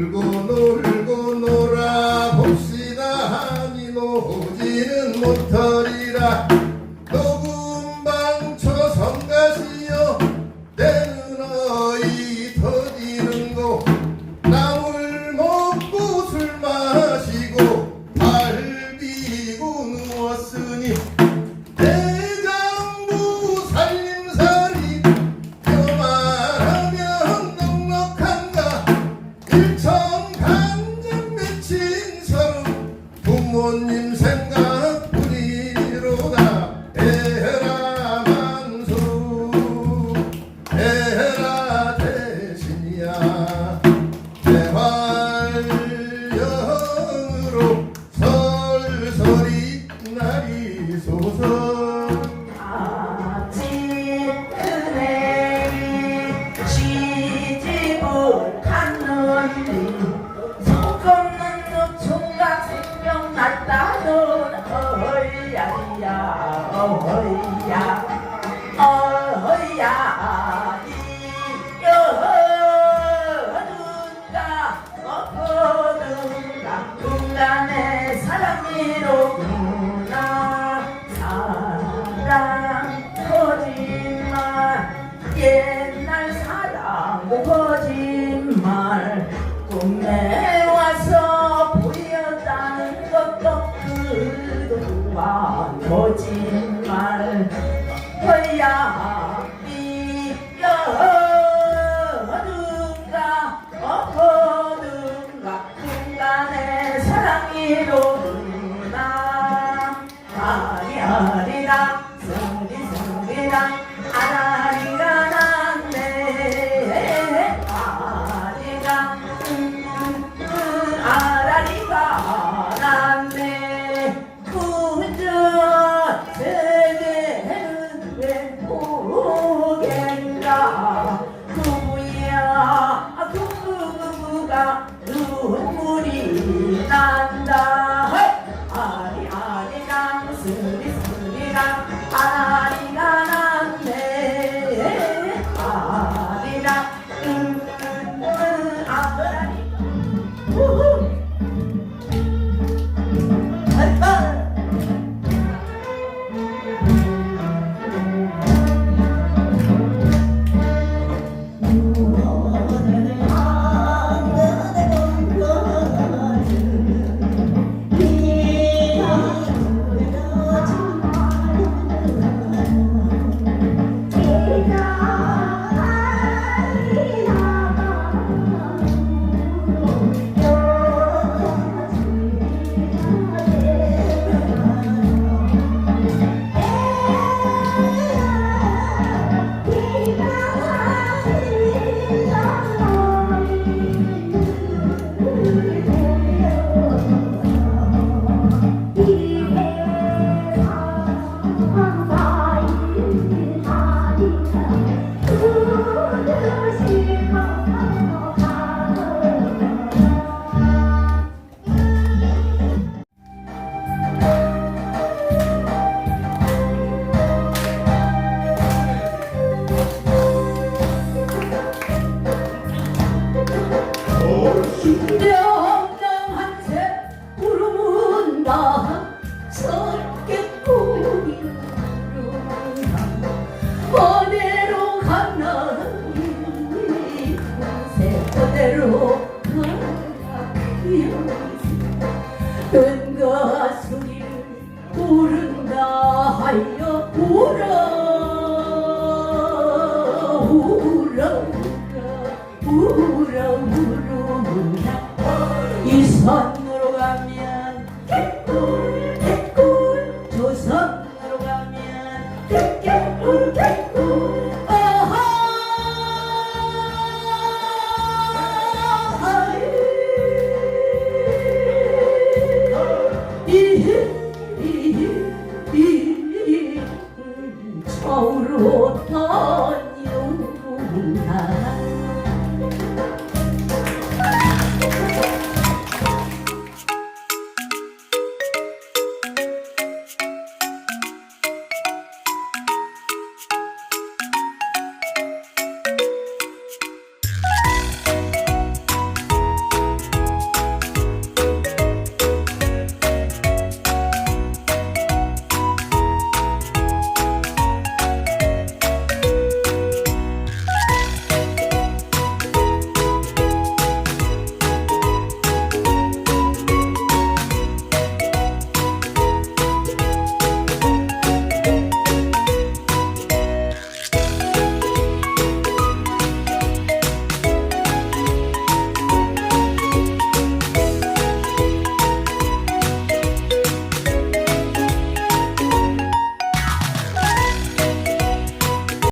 go on you. 어이야 어이야 이 여든가 엎어든가 중간에 사랑이로구나 사랑 거짓말 옛날 사랑 거짓말 꿈에 와서 보였다는 것도 그동안 거짓말 사랑이로구나 아리아리랑 승리승리랑 아라리가 은가